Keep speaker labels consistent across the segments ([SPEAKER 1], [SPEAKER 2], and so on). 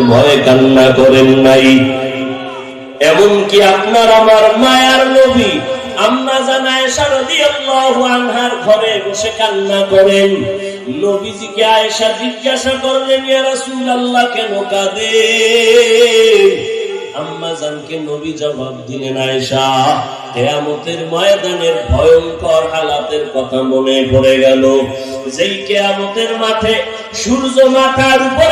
[SPEAKER 1] ভয়ে কান্না করেন নাই। এমনকি আপনার আমার মায়ার নবী জানায় আনহার ঘরে বসে কান্না করেন। নবীজিকে আয়েশা জিজ্ঞাসা করলেন কেন কাঁদে? জবাব দিলেন কেয়ামতের ময়দানের ভয়ঙ্কর হালাতের কথা মনে পড়ে গেল। যেই কেয়ামতের মাঠে সূর্য মাথার উপরে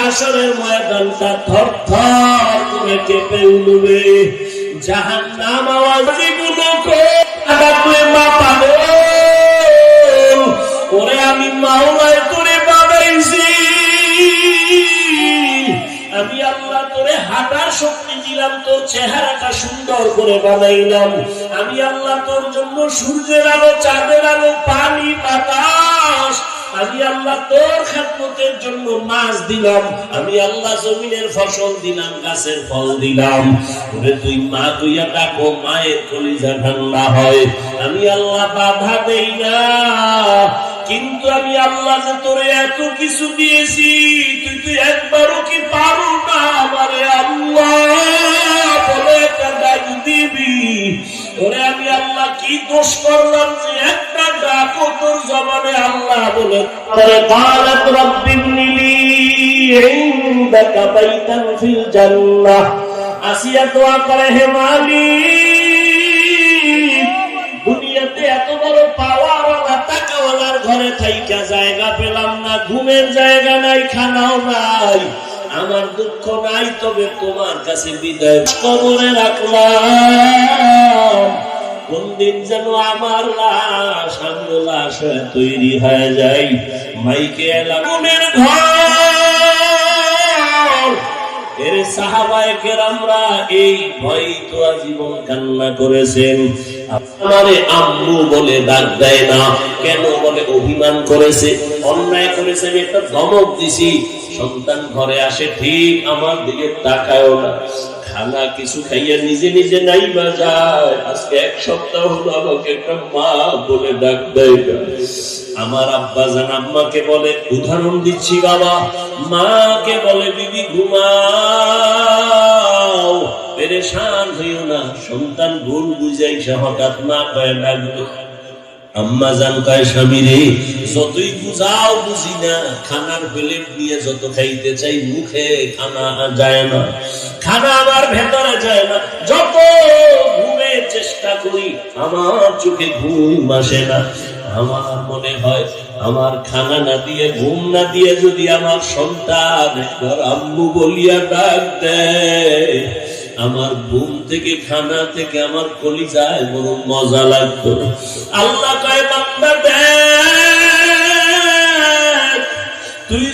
[SPEAKER 1] হাসরের ময়দানটা থর থর করে কেঁপে উঠবে। গুলো করে মা ওরে আমি বানাইছি আমি আল্লাহ তোরে হাঁটার শক্তি দিলাম, তোর চেহারাটা সুন্দর করে বানাইলাম। আমি আল্লাহ তোর জন্য সূর্যের আলো, চাঁদের আলো, পানি, বাতাস আমি আল্লাহ তোর খেদমতের জন্য মাছ দিলাম, আমি আল্লাহ জমিনের ফসল দিলাম, গাছের ফল দিলাম। ওরে তুই মা তুইয়া ডাকো, মায়ের কলিজা ঠান্ডা হয়। আমি আল্লাহ বাধা দেই না, কিন্তু আমি আল্লাহ যে তোরে এত কিছু দিয়েছি, তুই তুই একবারও কি পারো না আমারে আল্লাহ বলে ডাক দিবি? ওরে আমি কি দোষ করলাম যে একটা ডাকো তোর আল্লাহ বলে রব্বিন নিলি ফিল আসিয়া হে দুনিয়াতে এত বড় পাওয়াওয়ালা টাকাওয়ালার ঘরে থাইকা জায়গা পেলাম না, ঘুমের জায়গা নাই, খানাও নাই। আমার দুঃখ নাই, তবে তোমার কাছে বিদায় কবরে রাখলাম। কোন দিন যেন আমার লাশ আমার লাশ তৈরি হয়ে যায় মাইকে ঘুমের ঘর। এর এই ভয় তো আজীবন কান্না করেছেন। আম্মু বলে ডাক দেয় না, কেন বলে অভিমান করেছে, অন্যায় করেছে, আমি একটা ধমক দিছি। সন্তান ঘরে আসে, ঠিক আমার দিকে তাকায়ও না। কিছু খাইয়া নিজে নিজে নাই আজকে এক সপ্তাহ হলো আমাকে একটা মা বলে ডাক আমার আব্বা জান আম্মাকে বলে, উদাহরণ দিচ্ছি বাবা। মাকে বলে, বিবি, ঘুমাও। পেরেশান হইও না। সন্তান ভুল বুঝাইছে হঠাৎ মা কয়ে ডাকবে আম্মা জান কয়, স্বামী রে, যতই বুঝাও বুঝি না, খানার প্লেট নিয়ে যত খাইতে চাই মুখে খানা যায় না। খানা আমার ভেতরে যায় না। যত চেষ্টা করি, আমার চোখে ঘুম আসে না। আমার মনে হয়, আমার খানা না দিয়ে, ঘুম না দিয়ে যদি আমার সন্তান আম্মু বলিয়া ডাক দেয় আমার ঘুম থেকে, খানা থেকে আমার কলি যায় বড় মজা লাগতো। আল্লাহ কয়, বান্দা তুই